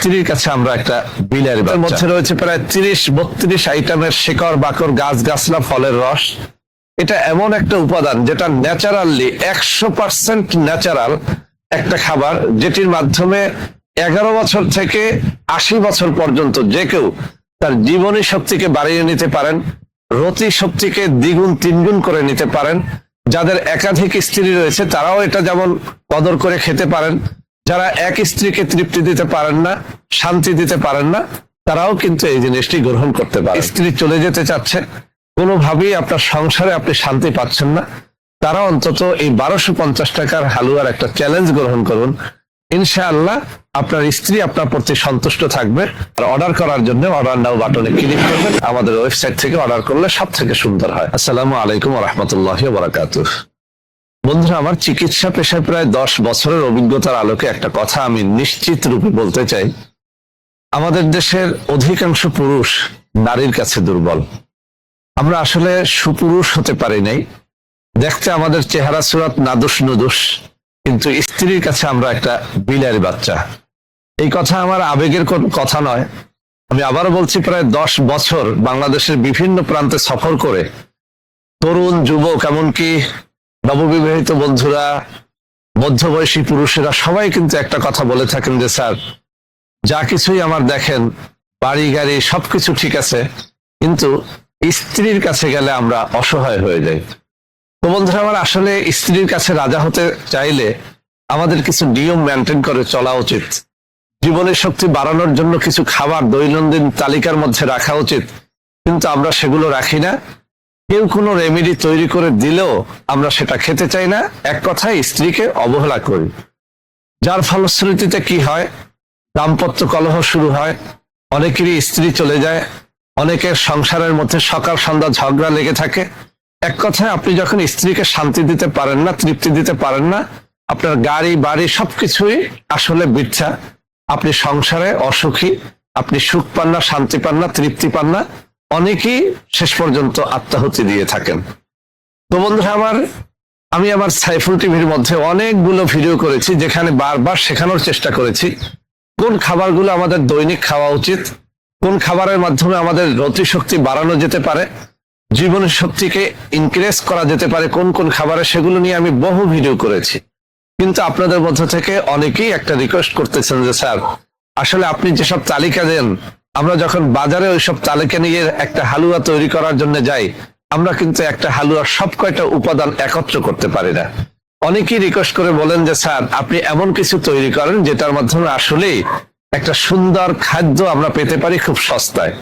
স্ত্রীর কাছে আমরা একটা বিলারি মধ্যে রয়েছে প্রায় তিরিশ বত্রিশ আইটেমের শেকড় বাকর গাছ গাছলা ফলের রস। এটা এমন একটা উপাদান যেটা ন্যাচারালি একশো পার্সেন্ট ন্যাচারাল একটা খাবার যেটির মাধ্যমে এগারো বছর থেকে আশি বছর পর্যন্ত যে কেউ তার জীবনী শক্তিকে বাড়িয়ে নিতে পারেন রতি শক্তিকে দ্বিগুণ তিনগুণ করে নিতে পারেন। যাদের একাধিক স্ত্রী রয়েছে তারাও এটা যেমন কদর করে খেতে পারেন যারা এক স্ত্রীকে তৃপ্তি দিতে পারেন না, শান্তি দিতে পারেন না, তারাও কিন্তু এই জিনিসটি গ্রহণ করতে পারে স্ত্রী চলে যেতে চাচ্ছে, কোনোভাবেই আপনার সংসারে আপনি শান্তি পাচ্ছেন না। তারা অন্তত এই বারোশো পঞ্চাশ টাকার হালুয়ার একটা চ্যালেঞ্জ গ্রহণ করুন। ইনশাআল্লাহ আপনার স্ত্রী আপনার প্রতি সন্তুষ্ট থাকবে। আর অর্ডার করার জন্য অর্ডার নাও বাটনে ক্লিক করবেন। আমাদের ওয়েবসাইট থেকে অর্ডার করলে সব থেকে সুন্দর হয়। আসসালামু আলাইকুম রহমতুল্লাহ বারাকাতুহ। বন্ধুরা, আমার চিকিৎসা পেশায় প্রায় দশ বছরের অভিজ্ঞতার আলোকে একটা কথা আমি নিশ্চিত রূপে বলতে চাই। আমাদের দেশের অধিকাংশ পুরুষ নারীর কাছে দুর্বল। আমরা আসলে সুপুরুষ হতে পারি নাই। দেখতে আমাদের চেহারা সুরাত নাদুস নুদুস, কিন্তু স্ত্রীর কাছে আমরা একটা বিলারি বাচ্চা। এই কথা আমার আবেগের কোন কথা নয়। আমি আবারও বলছি, প্রায় দশ বছর বাংলাদেশের বিভিন্ন প্রান্তে সফর করে তরুণ, যুবক, এমনকি নববিবাহিত বন্ধুরা, মধ্যবয়সী পুরুষেরা সবাই কিন্তু একটা কথা বলে থাকেন যে, স্যার, যা কিছুই আমার দেখেন, বাড়ি, গাড়ি, সবকিছু ঠিক আছে, কিন্তু স্ত্রীর কাছে গেলে আমরা অসহায় হয়ে যাই। তো বন্ধুরা, আমার আসলে স্ত্রীর কাছে রাজা হতে চাইলে আমাদের কিছু নিয়ম মেনটেন করে চলা উচিত। জীবনের শক্তি বাড়ানোর জন্য কিছু খাবার দৈনন্দিন তালিকার মধ্যে রাখা উচিত, কিন্তু আমরা সেগুলো রাখি না। কেউ কোনো রেমেডি তৈরি করে দিলেও আমরা সেটা খেতে চাই না। এক কথায় স্ত্রীকে অবহেলা করি। যার ফলশ্রুতিতে কি হয়? দাম্পত্য কলহ শুরু হয়, অনেকেরই স্ত্রী চলে যায়, অনেকের সংসারের মধ্যে সকাল সন্ধ্যা ঝগড়া লেগে থাকে। এক কথায় আপনি যখন স্ত্রীকে শান্তি দিতে পারেন না, তৃপ্তি দিতে পারেন না, আপনার গাড়ি, বাড়ি সবকিছুই আসলে বৃদ্ধা আপনি সংসারে অসুখী, আপনি সুখ পান না, শান্তি পান না, তৃপ্তি পান না অনেকেই শেষ পর্যন্ত আত্মাহুতি দিয়ে থাকেন। তো বন্ধুরা আমার, আমি আমার সাইফুল টিভির মধ্যে অনেকগুলো ভিডিও করেছি, যেখানে বারবার শেখানোর চেষ্টা করেছি, কোন খাবারগুলো আমাদের দৈনিক খাওয়া উচিত, কোন খাবারের মাধ্যমে আমাদের রতি শক্তি বাড়ানো যেতে পারে জীবনের শক্তিকে ইনক্রিজ করা যেতে পারে, কোন কোন খাবারে, সেগুলো নিয়ে আমি বহু ভিডিও করেছি। কিন্তু আপনাদের মধ্য থেকে অনেকেই একটা রিকোয়েস্ট করতেছেন যে, স্যার, আসলে আপনি যেসব তালিকা দেন আমরা যখন বাজারে ওইসব তালিকা নিয়ে একটা হালুয়া তৈরি করার জন্য যাই, আমরা কিন্তু একটা হালুয়ার সব কয়টা উপাদান একত্র করতে পারি না। অনেকেই রিকোয়েস্ট করে বলেন যে, স্যার, আপনি এমন কিছু তৈরি করেন যেটার মাধ্যমে আসলেই একটা সুন্দর খাদ্য আমরা পেতে পারি খুব সস্তায়।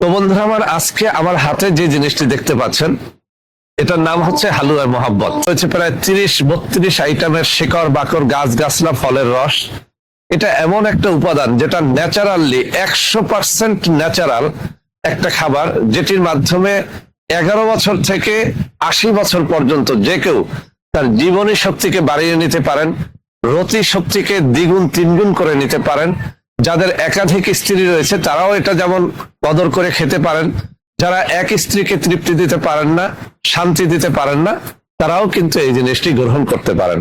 তো বন্ধুরা আমার, আজকে আমার হাতে যে জিনিসটি দেখতে পাচ্ছেন, এটার নাম হচ্ছে হালুয়ার মোহাব্বত। হচ্ছে প্রায় তিরিশ, বত্রিশ আইটেমের শেকড়, বাকর, গাছ, গাছলা, ফলের রস। এটা এমন একটা উপাদান যেটা ন্যাচারালি একশো পার্সেন্ট ন্যাচারাল একটা খাবার, যেটির মাধ্যমে এগারো বছর থেকে আশি বছর পর্যন্ত যে কেউ তার জীবনী শক্তিকে বাড়িয়ে নিতে পারেন, রতি শক্তিকে দ্বিগুণ, তিনগুণ করে নিতে পারেন। যাদের একাধিক স্ত্রী রয়েছে, তারাও এটা যেমন কদর করে খেতে পারেন। যারা এক স্ত্রীকে তৃপ্তি দিতে পারেন না, শান্তি দিতে পারেন না, তারাও কিন্তু এই জিনিসটি গ্রহণ করতে পারেন।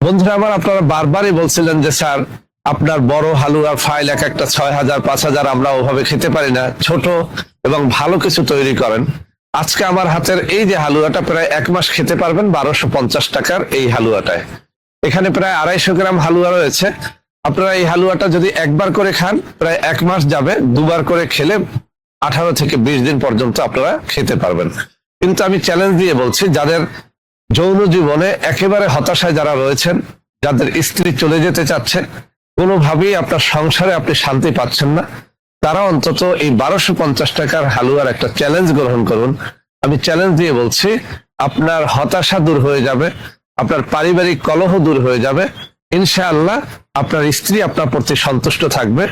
বন্ধুরা, আমার আপনারা বারবারই বলছিলেন যে, স্যার আপনার বড় হালুয়ার ফাইল এক একটা ছয় হাজার, পাঁচ হাজার আমরা ওভাবে খেতে পারি না। ছোট এবং ভালো কিছু তৈরি করেন। আজকে আমার হাতের এই যে হালুয়াটা প্রায় এক মাস খেতে পারবেন বারোশো পঞ্চাশ টাকার এই হালুয়াটায়। এখানে প্রায় আড়াইশো গ্রাম হালুয়া রয়েছে। আপনারা এই হালুয়াটা যদি একবার করে খান, প্রায় এক মাস যাবে। দুবার করে খেলে আঠারো থেকে বিশ দিন পর্যন্ত আপনারা খেতে পারবেন। কিন্তু আমি চ্যালেঞ্জ দিয়ে বলছি, যাদের যৌন জীবনে একেবারে হতাশায় যারা রয়েছেন, যাদের স্ত্রী চলে যেতে চাচ্ছে কোনোভাবেই আপনার সংসারে আপনি শান্তি পাচ্ছেন না। তারা অন্তত এই বারোশো পঞ্চাশ টাকার হালুয়ার একটা চ্যালেঞ্জ গ্রহণ করুন। আমি চ্যালেঞ্জ দিয়ে বলছি, আপনার হতাশা দূর হয়ে যাবে, আপনার পারিবারিক কলহ দূর হয়ে যাবে। ইনশাআল্লাহ আপনার স্ত্রী আপনার প্রতি সন্তুষ্ট থাকবে।